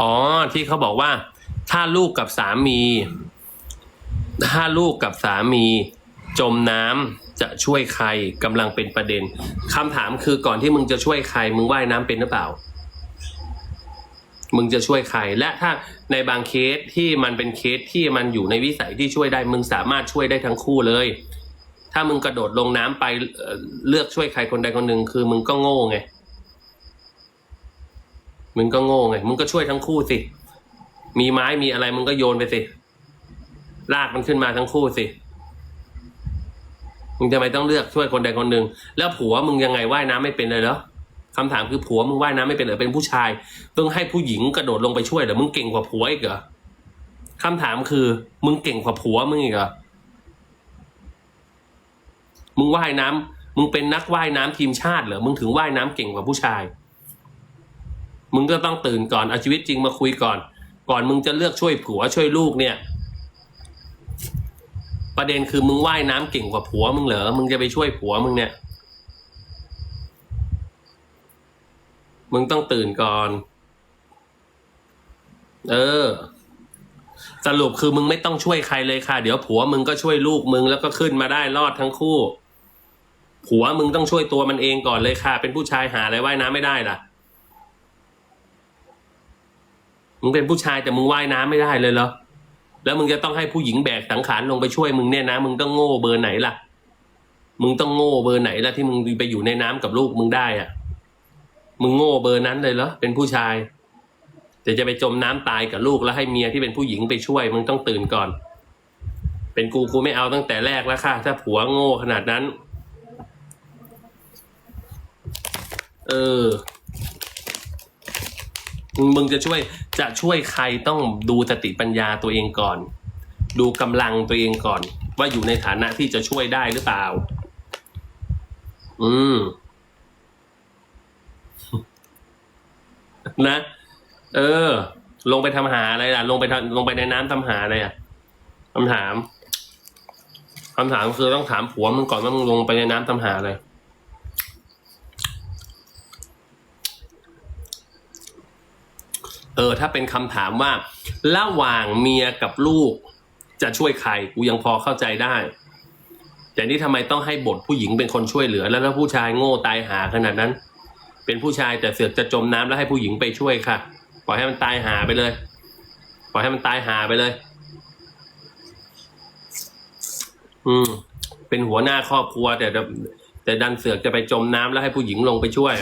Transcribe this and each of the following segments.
อ๋อที่เขาบอกว่า ถ้าลูกกับสามี ถ้าลูกกับสามี จมน้ำจะช่วยใครกำลังเป็นประเด็นคำถามคือก่อนที่มึงจะช่วยใคร มึงว่ายน้ำเป็นหรือเปล่า มึงจะช่วยใคร และถ้าในบางเคสที่มันเป็นเคสที่มันอยู่ในวิสัยที่ช่วยได้ มึงสามารถช่วยได้ทั้งคู่เลย ถ้ามึงกระโดดลงน้ำไปเอ่อเลือกช่วยใครคนใดคนหนึ่งคือมึงก็โง่ไง มึงก็โง่ไง มึงก็ช่วยทั้งคู่สิ มีไม้มีอะไรมึงก็โยนไปสิ ลากมันขึ้นมาทั้งคู่สิ มึงทำไมต้องเลือกช่วยคนใดคนหนึ่ง แล้วผัวมึงยังไงว่ายน้ำไม่เป็นเลยเหรอคำถามคือผัวมึงว่ายน้ำไม่เป็นเหรอเป็นผู้ชาย ต้องให้ผู้หญิงกระโดดลงไปช่วยเหรอ มึงเก่งกว่าผัวอีกเหรอคำถามคือ มึงเก่งกว่าผัวมึงอีกเหรอ มึงว่ายน้ำมึงเป็นนักว่ายน้ำทีมชาติเหรอ มึงถึงว่ายน้ำเก่งกว่าผู้ชาย มึงก็ต้องตื่นก่อนเอาชีวิตจริงมาคุยก่อน ก่อนมึงจะเลือกช่วยผัวช่วยลูกเนี่ย ประเด็นคือมึงว่ายน้ำเก่งกว่าผัวมึงเหรอมึงจะไปช่วยผัวมึงเนี่ย มึงต้องตื่นก่อน เออ สรุปคือมึงไม่ต้องช่วยใครเลยค่ะ เดี๋ยวผัวมึงก็ช่วยลูกมึงแล้วก็ขึ้นมาได้รอดทั้งคู่ผัวมึงต้องช่วยตัวมันเองก่อนเลยค่ะ เป็นผู้ชายหาอะไรว่ายน้ำไม่ได้ล่ะ มึงเป็นผู้ชายแต่มึงว่ายน้ำไม่ได้เลยเหรอแล้วมึงจะต้องให้ผู้หญิงแบกสังขารลงไปช่วยมึงเนี่ยนะมึงต้องโง่เบอร์ไหนล่ะ มึงต้องโง่เบอร์ไหนล่ะที่มึงไปอยู่ในน้ำกับลูกมึงได้อะมึงโง่เบอร์นั้นเลยเหรอเป็นผู้ชาย แต่จะไปจมน้ำตายกับลูกแล้วให้เมียที่เป็นผู้หญิงไปช่วย มึงต้องตื่นก่อน เป็นกูกูไม่เอาตั้งแต่แรกแล้วค่ะ ถ้าผัวโง่ขนาดนั้น เออ มึงจะช่วยจะช่วยใครต้องดูสติปัญญาตัวเองก่อน ดูกำลังตัวเองก่อน ว่าอยู่ในฐานะที่จะช่วยได้หรือเปล่า อืม นะ เออ ลงไปทำหาอะไรล่ะ ลงไปทลงไปในน้ำทำหาอะไรอะคำถามคำถามคือต้องถามผัวมึงก่อนว่ามึงลงไปในน้ำทำหาอะไร เออ ถ้าเป็นคำถามว่า ระหว่างเมียกับลูก จะช่วยใครกูยังพอเข้าใจได้ แต่นี่ทำไมต้องให้บทผู้หญิงเป็นคนช่วยเหลือ แล้วถ้าผู้ชายโง่ตายหาขนาดนั้น เป็นผู้ชายแต่เสือกจะจมน้ำแล้วให้ผู้หญิงไปช่วยค่ะปล่อยให้มันตายหาไปเลยปล่อยให้มันตายหาไปเลย อืม เป็นหัวหน้าครอบครัว แต่แต่ดันเสือกจะไปจมน้ำแล้วให้ผู้หญิงลงไปช่วย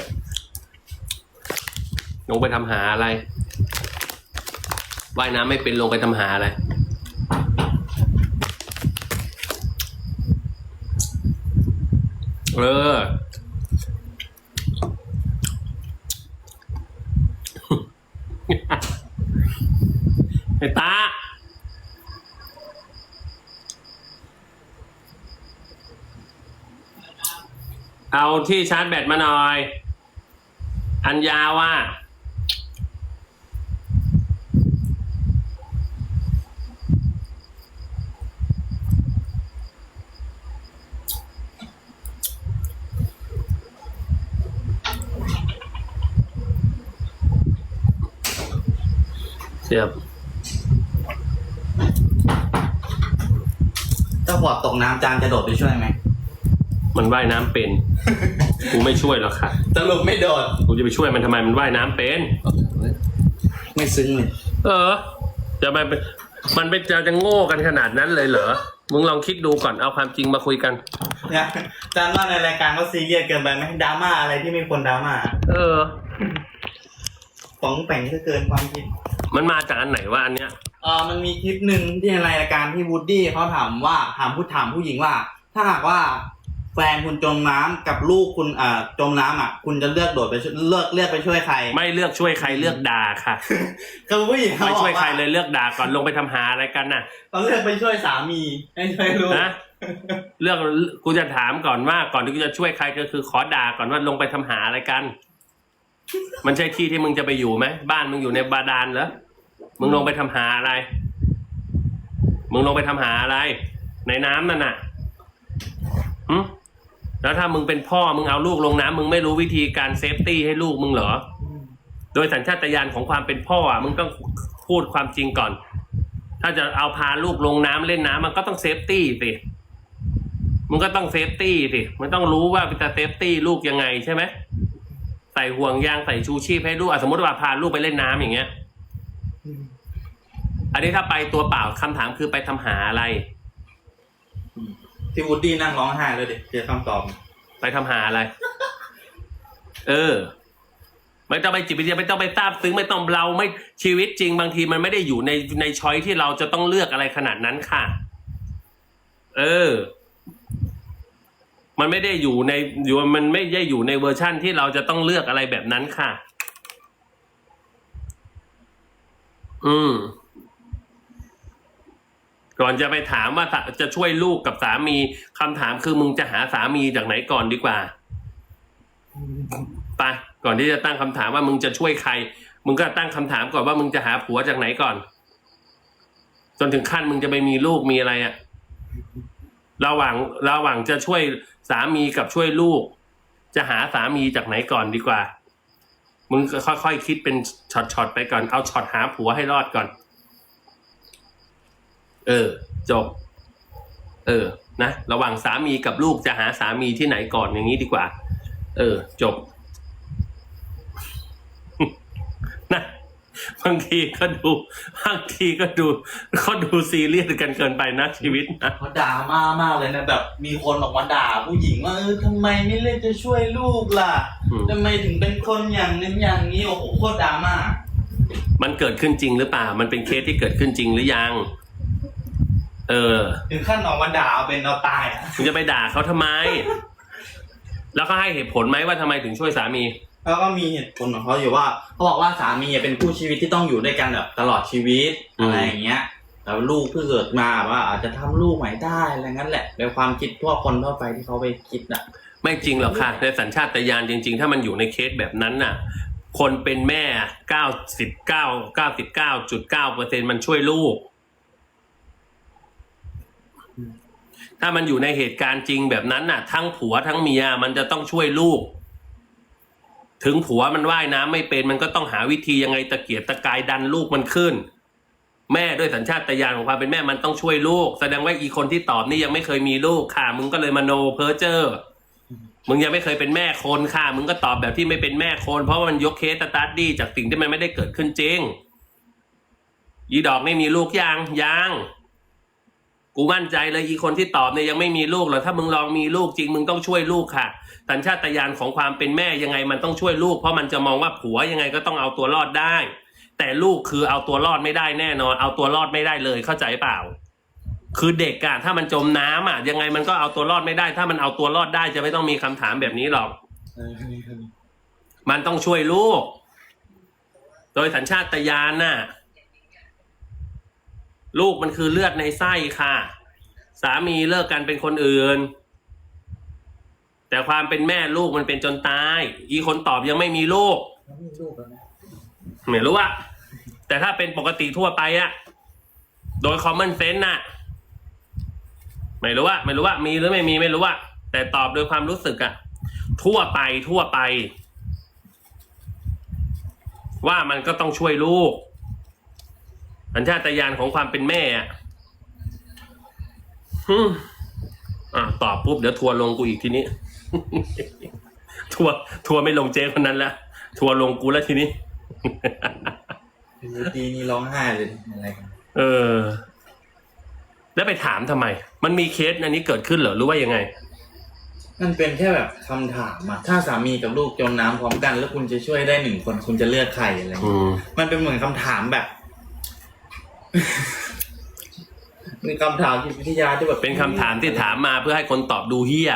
ลงไปทำหาอะไร ว่ายน้ำไม่เป็นลงไปทำหาอะไรเออไอ้ตาเอาที่ชาร์จแบตมาหน่อย อันยาวว่า เสียบถ้าพอร์ตตกน้ำจานจะโดดไปช่วยไหมมันว่ายน้ำเป็น กูไม่ช่วยหรอกค่ะ สรุปไม่โดด กูจะไปช่วยมันทำไมมันว่ายน้ำเป็น ไม่ซึ้งเลยเออจะไปมันเป็นจะจะโง่กันขนาดนั้นเลยเหรอ มึงลองคิดดูก่อนเอาความจริงมาคุยกันเนี่ยจานว่าในรายการเขาซีเรียสเกินไปไหมดราม่าอะไรที่ไม่ควรดราม่าเออ ป๋องแป่งก็เกินความคิด มันมาจากอันไหนว่าอันเนี้ยเออมันมีคลิปหนึ่งที่ในรายการที่วูดดี้เขาถามว่าถามผู้ถามผู้หญิงว่า ถ้าหากว่าแฟนคุณจมน้ำกับลูกคุณอ่าจมน้ำอะ คุณจะเลือกโดดไปช่วยเลือกเลือกไปช่วยใครไม่เลือกช่วยใครเลือกด่าค่ะก็ผู้หญิงเขาไม่บอกช่วยใครว่าเลยเลือกด่าก่อนลงไปทำหาอะไรกันน่ะเขาเลือกไปช่วยสามีไม่ช่วยลูก นะเลือกกูจะถามก่อนว่าก่อนที่กูจะช่วยใครก็คือขอด่าก่อนว่าลงไปทำหาอะไรกัน มันใช่ที่ที่มึงจะไปอยู่ไหมบ้านมึงอยู่ในบาดาลเหรอมึงลงไปทำหาอะไร มึงลงไปทำหาอะไร ในน้ำนั่นน่ะหึแล้วถ้ามึงเป็นพ่อมึงเอาลูกลงน้ำมึงไม่รู้วิธีการเซฟตี้ให้ลูกมึงเหรอ โดยสัญชาตญาณของความเป็นพ่ออะมึงต้องพูดความจริงก่อน ถ้าจะเอาพาลูกลงน้ำเล่นน้ำมันก็ต้องเซฟตี้สิมึงก็ต้องเซฟตี้สิมันต้องรู้ว่าจะเซฟตี้ลูกยังไงใช่ไหม ใส่ห่วงยางใส่ชูชีพให้ลูกอะสมมติว่าพาลูกไปเล่นน้ำอย่างเงี้ย อันนี้ถ้าไปตัวเปล่าคำถามคือไปทำหาอะไร ที่วูดดี้นั่งร้องไห้เลยดิเจอคำตอบ ไปทำหาอะไร เออ ไม่ต้องไปจิตวิทยาไม่ต้องไปทราบซึ้งไม่ต้องเราไม่ชีวิตจริงบางทีมันไม่ได้อยู่ในในช้อยที่เราจะต้องเลือกอะไรขนาดนั้นค่ะ เออ มันไม่ได้อยู่ในอยู่มันไม่ได้อยู่ในเวอร์ชั่นที่เราจะต้องเลือกอะไรแบบนั้นค่ะ อืม ก่อนจะไปถามว่าจะช่วยลูกกับสามีคำถามคือมึงจะหาสามีจากไหนก่อนดีกว่าไปก่อนที่จะตั้งคำถามว่ามึงจะช่วยใคร มึงก็ตั้งคำถามก่อนว่ามึงจะหาผัวจากไหนก่อน จนถึงขั้นมึงจะไปมีลูกมีอะไรอะระหว่างระหว่างจะช่วย สามีกับช่วยลูก จะหาสามีจากไหนก่อนดีกว่า มึงค่อยๆคิดเป็นช็อตๆไปก่อน เอาช็อตหาผัวให้รอดก่อน เออ จบ เออ นะ ระหว่างสามีกับลูกจะหาสามีที่ไหนก่อนอย่างนี้ดีกว่า เออ จบ นะ บางทีก็ดูบางทีก็ดูเขาดูซีเรียสกันเกินไปนะชีวิตนะเขาด่ามามากเลยนะแบบ มีคนออกมาด่าผู้หญิงว่าเออทำไมไม่เลือกจะช่วยลูกล่ะอืมทำไมถึงเป็นคนอย่างนั้นอย่างนี้โอ้โหโคตรดราม่ามันเกิดขึ้นจริงหรือเปล่า มันเป็นเคสที่เกิดขึ้นจริงหรือยัง เออ ถึงขั้นออกมาด่าเอาเป็นเอาตายอะคุณจะไปด่าเขาทำไม แล้วก็ให้เหตุผลไหมว่าทำไมถึงช่วยสามี แล้วก็มีเหตุผลของเขาอยู่ว่าเขาบอกว่าสามีเป็นคู่ชีวิตที่ต้องอยู่ด้วยกันแบบตลอดชีวิตอืม อะไรอย่างเงี้ยแล้วลูกเพิ่งเกิดมาว่าอาจจะทำลูกใหม่ได้อะไรงั้นแหละเป็นความคิดทั่วคนทั่วไปที่เขาไปคิดอะ ไม่จริงหรอกค่ะในสัญชาตญาณจริง ๆ ถ้ามันอยู่ในเคสแบบนั้นน่ะ คนเป็นแม่เก้าสิบเก้าเก้าสิบเก้าจุดเก้าเปอร์เซ็นมันช่วยลูก ถ้ามันอยู่ในเหตุการณ์จริงแบบนั้นน่ะ ทั้งผัวทั้งเมียมันจะต้องช่วยลูก ถึงผัวมันว่ายน้ำไม่เป็น มันก็ต้องหาวิธียังไงตะเกียกตะกายดันลูกมันขึ้น แม่ด้วยสัญชาตญาณของความเป็นแม่มันต้องช่วยลูก แสดงว่าอีคนที่ตอบนี่ยังไม่เคยมีลูกค่ะ มึงก็เลยมโนเพอเจ้อมึงยังไม่เคยเป็นแม่คนค่ะ มึงก็ตอบแบบที่ไม่เป็นแม่คน เพราะว่ามันยกเคสตาร์ดี้จากสิ่งที่มันไม่ได้เกิดขึ้นจริงอีดอกไม่มีลูกยังยังกูมั่นใจเลยอีคนที่ตอบเนี่ยยังไม่มีลูกหรอกถ้ามึงลองมีลูกจริง มึงต้องช่วยลูกค่ะ สัญชาตญาณของความเป็นแม่ยังไงมันต้องช่วยลูก เพราะมันจะมองว่าผัวยังไงก็ต้องเอาตัวรอดได้ แต่ลูกคือเอาตัวรอดไม่ได้แน่นอน เอาตัวรอดไม่ได้เลยเข้าใจเปล่า คือเด็กอะถ้ามันจมน้ำอะยังไงมันก็เอาตัวรอดไม่ได้ ถ้ามันเอาตัวรอดได้จะไม่ต้องมีคำถามแบบนี้หรอกมันต้องช่วยลูก โดยสัญชาตญาณน่ะ ลูกมันคือเลือดในไส้ค่ะ สามีเลิกกันเป็นคนอื่น แต่ความเป็นแม่ลูกมันเป็นจนตาย อีคนตอบยังไม่มีลูกมีลูกแล้วนะไม่รู้อะแต่ถ้าเป็นปกติทั่วไปอะโดย common sense น่ะ ไม่รู้ว่าไม่รู้ว่ามีหรือไม่มีไม่รู้ว่าแต่ตอบโดยความรู้สึกอะทั่วไปทั่วไป ว่ามันก็ต้องช่วยลูกสัญชาตญาณของความเป็นแม่อะฮึ่มอะตอบปุ๊บเดี๋ยวทัวร์ลงกูอีกทีนี้ ทัวร์ทัวร์ไม่ลงเจ๊คนนั้นละทัวร์ลงกูแล้วทีนี้วูดดี้นี่ร้องไห้เลยอะไรกันเออ แล้วไปถามทำไม มันมีเคสอันนี้เกิดขึ้นเหรอหรือว่ายังไง มันเป็นแค่แบบคำถามอะถ้าสามีกับลูกจมน้ำพร้อมกัน แล้วคุณจะช่วยได้หนึ่งคนคุณจะเลือกใครอะไรอย่างอืเงี้ยมมันเป็นเหมือนคำถามแบบเป็นคำถามจิตวิทยาที่แบบเป็นคำถามที่ถามมาเพื่อให้คนตอบดูเฮี้ย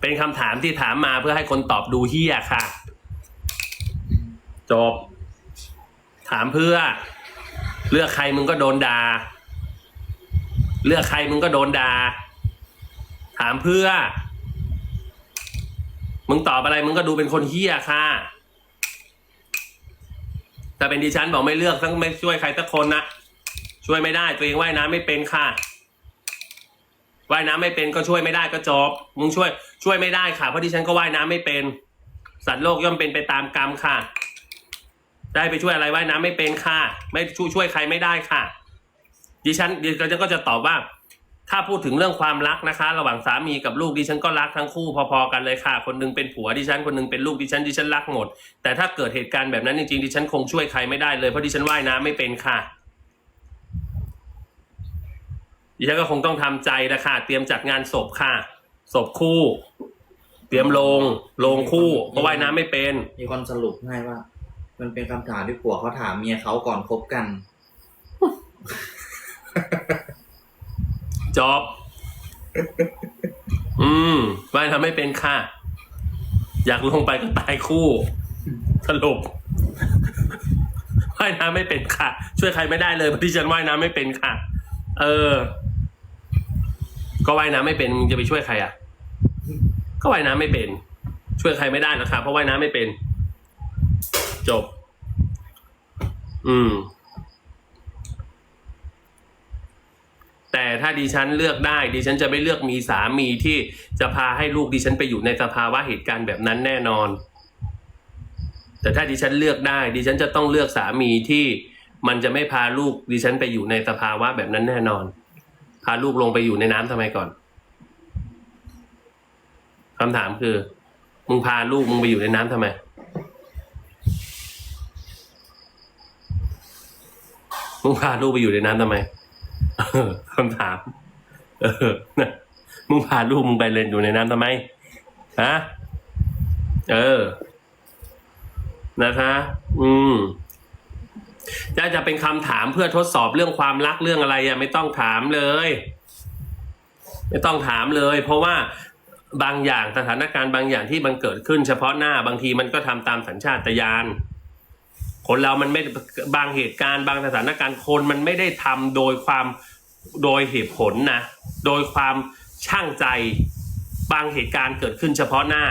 เป็นคำถามที่ถามมาเพื่อให้คนตอบดูเฮียค่ะ จบ ถามเพื่อ เลือกใครมึงก็โดนด่าเลือกใครมึงก็โดนด่าถามเพื่อ มึงตอบอะไรมึงก็ดูเป็นคนเฮียค่ะแต่เป็นดิฉันบอกไม่เลือกทั้งไม่ช่วยใครสักคนนะช่วยไม่ได้ตัวเองว่ายน้ำไม่เป็นค่ะ ว่ายน้ำไม่เป็นก็ช่วยไม่ได้ก็จบมึงช่วย ช่วยไม่ได้ค่ะเพราะดิฉันก็ว่ายน้ำไม่เป็น สัตว์โลกย่อมเป็นไปตามกรรมค่ะ ได้ไปช่วยอะไรว่ายน้ำไม่เป็นค่ะ ไม่ช่วยช่วยใครไม่ได้ค่ะ ดิฉันดิฉันก็จะตอบว่า ถ้าพูดถึงเรื่องความรักนะคะ ระหว่างสามีกับลูกดิฉันก็รักทั้งคู่พอๆกันเลยค่ะ คนหนึงเป็นผัวดิฉันคนหนึงเป็นลูกดิฉันดิฉันรักหมด แต่ถ้าเกิดเหตุการณ์แบบนั้นจริงๆดิฉันคงช่วยใครไม่ได้เลยเพราะดิฉันว่ายน้ำไม่เป็นค่ะ ดิฉันก็คงต้องทำใจนะคะเตรียมจัดงานศพค่ะ ศพคู่ เตรียมลงลงคู่เพราะว่ายน้ำไม่เป็น มีคนสรุปให้ว่า มันเป็นคำถามที่ผัวเขาถามเมียเขาก่อนคบกัน จอบอืมว่ายน้ำไม่เป็นค่ะ อยากลงไปก็ตายคู่ สรุปว่ายน้ำไม่เป็นค่ะ ช่วยใครไม่ได้เลยเพราะที่ฉันว่ายน้ำไม่เป็นค่ะ เออ ก็ว่ายน้ำไม่เป็นมึงจะไปช่วยใครอะ ก็ว่ายน้ำไม่เป็น ช่วยใครไม่ได้หรอกค่ะเพราะว่ายน้ำไม่เป็น จบ อืม แต่ถ้าดิฉันเลือกได้ ดิฉันจะไม่เลือกมีสามีที่จะพาให้ลูกดิฉันไปอยู่ในสภาวะเหตุการณ์แบบนั้นแน่นอน แต่ถ้าดิฉันเลือกได้ ดิฉันจะต้องเลือกสามีที่มันจะไม่พาลูกดิฉันไปอยู่ในสภาวะแบบนั้นแน่นอน พาลูกลงไปอยู่ในน้ำทำไมก่อนคำถามคือ มึงพาลูกมึงไปอยู่ในน้ำทำไม มึงพาลูกไปอยู่ในน้ำทำไมเออคำถาม เออนะมึงพาลูกมึงไปเล่นอยู่ในน้ำทำไมฮะเออ นะคะ อืม จะจะเป็นคำถามเพื่อทดสอบเรื่องความรักเรื่องอะไรอะไม่ต้องถามเลย ไม่ต้องถามเลย เพราะว่าบางอย่างสถานการณ์บางอย่างที่มันเกิดขึ้น เฉพาะหน้าบางทีมันก็ทำตามสัญชาตญาณคนเรามันไม่บางเหตุการณ์ บางสถานการณ์คนมันไม่ได้ทำโดยความโดยเหตุผลนะ โดยความช่างใจ บางเหตุการณ์เกิดขึ้นเฉพาะหน้า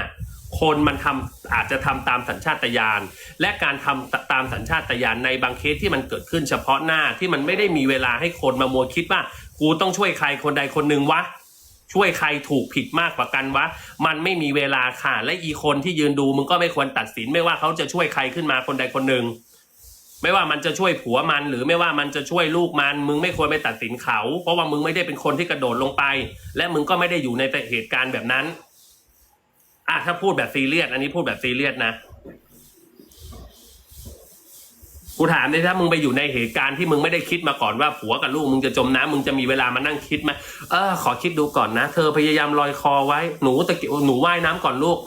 คนมันทำอาจจะทำตามสัญชาตญาณและการทำตามสัญชาตญาณในบางเคสที่มันเกิดขึ้นเฉพาะหน้าที่มันไม่ได้มีเวลาให้คนมามัวคิดว่า กูต้องช่วยใครคนใดคนหนึ่งวะ ช่วยใครถูกผิดมากกว่ากันวะ มันไม่มีเวลาค่ะ และอีคนที่ยืนดูมึงก็ไม่ควรตัดสินไม่ว่าเขาจะช่วยใครขึ้นมาคนใดคนหนึ่งไม่ว่ามันจะช่วยผัวมัน หรือไม่ว่ามันจะช่วยลูกมัน มึงไม่ควรไปตัดสินเขา เพราะว่ามึงไม่ได้เป็นคนที่กระโดดลงไป และมึงก็ไม่ได้อยู่ในเหตุการณ์แบบนั้น อะถ้าพูดแบบซีเรียสอันนี้พูดแบบซีเรียสนะ กูถามเลยถ้ามึงไปอยู่ในเหตุการณ์ที่มึงไม่ได้คิดมาก่อนว่าผัวกับลูกมึงจะจมน้ำมึงจะมีเวลามานั่งคิดไหมเออขอคิดดูก่อนนะ เธอพยายามลอยคอไว้หนูตะเกียบหนูว่ายน้ำก่อนลูก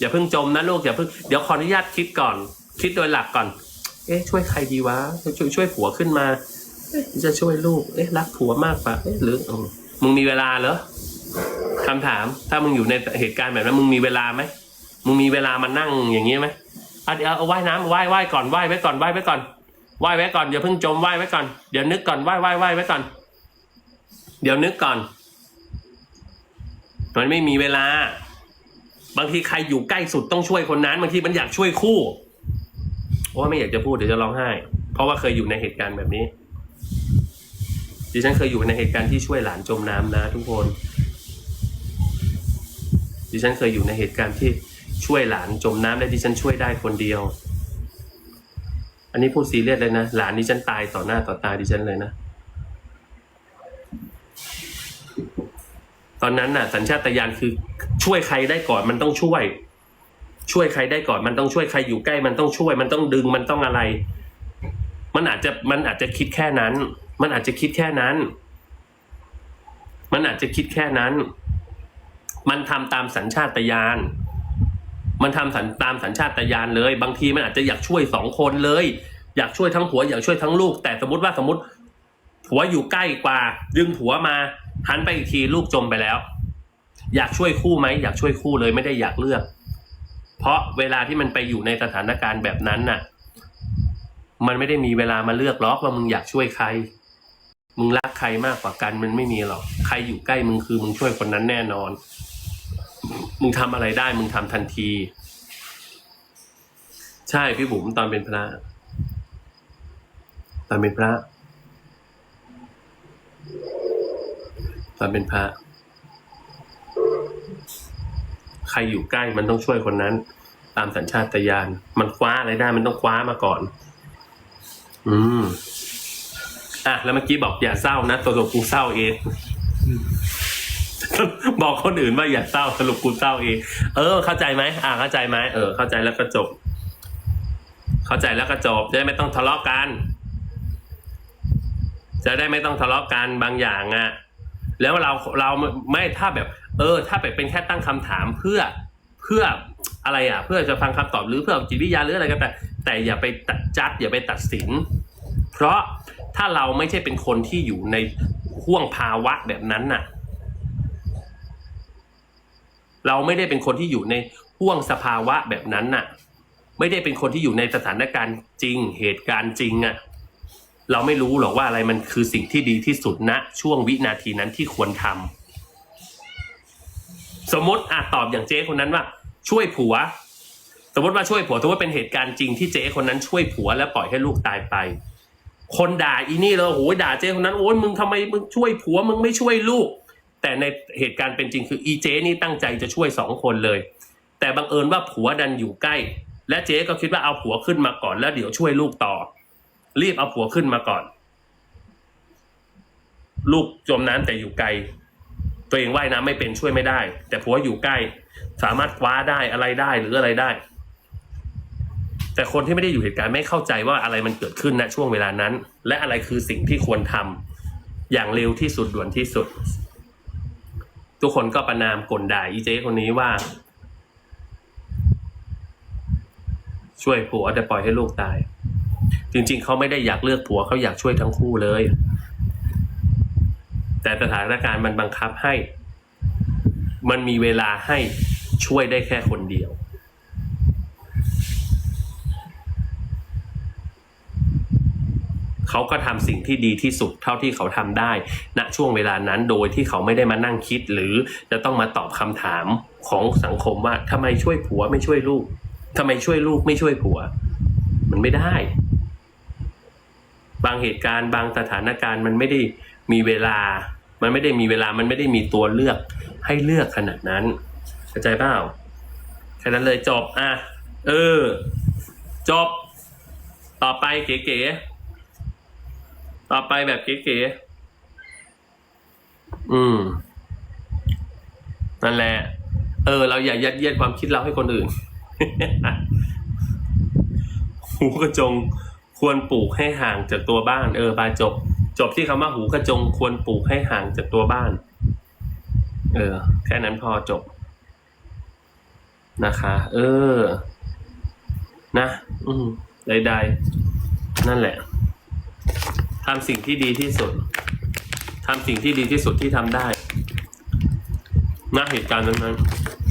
อย่าเพิ่งจมนะลูกอย่าเพิ่งเดี๋ยวขออนุญาตคิดก่อน คิดโดยหลักก่อน เอ๊ะช่วยใครดีวะช่วยช่วยผัวขึ้นมาจะช่วยลูก เอ๊ะรักผัวมากปะเอ๊ะหรืออมึงมีเวลาเหรอ คำถาม ถ้ามึงอยู่ในเหตุการณ์แบบนั้นมึงมีเวลาไหมมึงมีเวลามานั่งอย่างนี้ไหมอะเดี๋ยวเอาว่ายน้ำว่ายว่ายก่อนว่ายไว้ก่อนว่ายไว้ก่อนว่ายไว้ก่อนอย่าเพิ่งจมว่ายไว้ก่อนเดี๋ยวนึกก่อนว่ายว่ายว่ายไว้ก่อน เดี๋ยวนึกก่อน มันไม่มีเวลา บางทีใครอยู่ใกล้สุดต้องช่วยคนนั้นบางทีมันอยากช่วยคู่โอ้ไม่อยากจะพูดเดี๋ยวจะร้องไห้ เพราะว่าเคยอยู่ในเหตุการณ์แบบนี้ดิฉันเคยอยู่ในเหตุการณ์ที่ช่วยหลานจมน้ำนะ ทุกคน ดิฉันเคยอยู่ในเหตุการณ์ที่ช่วยหลานจมน้ำและดิฉันช่วยได้คนเดียว อันนี้พูดซีเรียสเลยนะ หลานดิฉันตายต่อหน้าต่อตาดิฉันเลยนะ ตอนนั้นน่ะ สัญชาตญาณคือช่วยใครได้ก่อนมันต้องช่วย ช่วยใครได้ก่อนมันต้องช่วยใครอยู่ใกล้มันต้องช่วย มันต้องดึงมันต้องอะไร มันอาจจะมันอาจจะคิดแค่นั้น มันอาจจะคิดแค่นั้น มันอาจจะคิดแค่นั้น มันทำตามสัญชาตญาณมันทำสัญตามสัญชาตญาณเลย บางทีมันอาจจะอยากช่วยสองคนเลย อยากช่วยทั้งผัวอยากช่วยทั้งลูก แต่สมมติว่าสมมติผัวอยู่ใกล้กว่า ดึงผัวมาหันไปอีกทีลูกจมไปแล้ว อยากช่วยคู่ไหมอยากช่วยคู่เลยไม่ได้อยากเลือก เพราะเวลาที่มันไปอยู่ในสถานการณ์แบบนั้นน่ะ มันไม่ได้มีเวลามาเลือกหรอกว่ามึงอยากช่วยใคร มึงรักใครมากกว่ากันมันไม่มีหรอก ใครอยู่ใกล้มึงคือมึงช่วยคนนั้นแน่นอน มึงทำอะไรได้ มึงทำทันที ใช่พี่บุ๋มตอนเป็นพระ ตอนเป็นพระ ตอนเป็นพระ ใครอยู่ใกล้มันต้องช่วยคนนั้น ตามสัญชาตญาณมันคว้าอะไรได้ มันต้องคว้ามาก่อน อืมอะแล้วเมื่อกี้บอกอย่าเศร้านะตัวตัวกูเศร้าเอง บอกคนอื่นว่าอย่าเศร้าสรุปกูเศร้าเอง เออ เข้าใจไหมอ่าเข้าใจไหมเออ เข้าใจแล้วก็จบ เข้าใจแล้วก็จบจะได้ไม่ต้องทะเลาะกัน จะได้ไม่ต้องทะเลาะกันบางอย่างอะแล้วเราเราไม่ถ้าแบบ เออ ถ้าแบบเป็นแค่ตั้งคำถามเพื่อเพื่ออะไรอะ เพื่อจะฟังคำตอบหรือเพื่อจิตวิทยาหรืออะไรก็แต่แต่อย่าไปตัดจัด อย่าไปตัดสิน เพราะถ้าเราไม่ใช่เป็นคนที่อยู่ในห่วงภาวะแบบนั้นน่ะ เราไม่ได้เป็นคนที่อยู่ในห่วงสภาวะแบบนั้นน่ะ ไม่ได้เป็นคนที่อยู่ในสถานการณ์จริง เหตุการณ์จริงอะเราไม่รู้หรอกว่าอะไรมันคือสิ่งที่ดีที่สุดณช่วงวินาทีนั้นที่ควรทำสมมติอาตอบอย่างเจ๊คนนั้นว่า ช่วยผัว สมมติว่าช่วยผัวถือว่าเป็นเหตุการณ์จริงที่เจ๊คนนั้นช่วยผัวแล้วปล่อยให้ลูกตายไป คนด่าอีนี่เลยโอ้โหด่าเจ๊คนนั้นโอ้ยมึงทำไมมึงช่วยผัวมึงไม่ช่วยลูก แต่ในเหตุการณ์เป็นจริงคืออีเจ๊นี่ตั้งใจจะช่วยสองคนเลย แต่บังเอิญว่าผัวดันอยู่ใกล้ และเจ๊ก็คิดว่าเอาผัวขึ้นมาก่อนแล้วเดี๋ยวช่วยลูกต่อ รีบเอาผัวขึ้นมาก่อน ลูกจมน้ำแต่อยู่ไกล ตัวเองว่ายน้ำไม่เป็นช่วยไม่ได้ แต่ผัวอยู่ใกล้ สามารถคว้าได้อะไรได้หรืออะไรได้ แต่คนที่ไม่ได้อยู่เหตุการณ์ไม่เข้าใจว่าอะไรมันเกิดขึ้นณช่วงเวลานั้น และอะไรคือสิ่งที่ควรทำอย่างเร็วที่สุดด่วนที่สุด ทุกคนก็ประนามกลด่าอีเจ๊คนนี้ว่า ช่วยผัวแต่ปล่อยให้ลูกตาย จริง ๆเขาไม่ได้อยากเลือกผัวเขาอยากช่วยทั้งคู่เลย แต่สถานการณ์มันบังคับให้ มันมีเวลาให้ช่วยได้แค่คนเดียว เขาก็ทำสิ่งที่ดีที่สุดเท่าที่เขาทำได้ณช่วงเวลานั้นโดยที่เขาไม่ได้มานั่งคิด หรือจะต้องมาตอบคำถามของสังคมว่าทำไมช่วยผัวไม่ช่วยลูกทำไมช่วยลูกไม่ช่วยผัว มันไม่ได้ บางเหตุการณ์บางสถานการณ์มันไม่ได้มีเวลา มันไม่ได้มีเวลามันไม่ได้มีตัวเลือกให้เลือกขนาดนั้นเข้าใจเปล่าแค่นั้นเลยจบอะเออ จบ ต่อไปเก๋ๆ ต่อไปแบบเก๋ๆอืม นั่นแหละ เออ เราอย่ายัดเยียดความคิดเราให้คนอื่น หูกระจง ควรปลูกให้ห่างจากตัวบ้าน เออบายจบ จบที่คำว่าหูกระจง ควรปลูกให้ห่างจากตัวบ้าน เออ แค่นั้นพอจบ นะคะ เออ นะ อืมใดๆนั่นแหละ ทำสิ่งที่ดีที่สุดทำสิ่งที่ดีที่สุดที่ทำได้ณเหตุการณ์นั้นๆ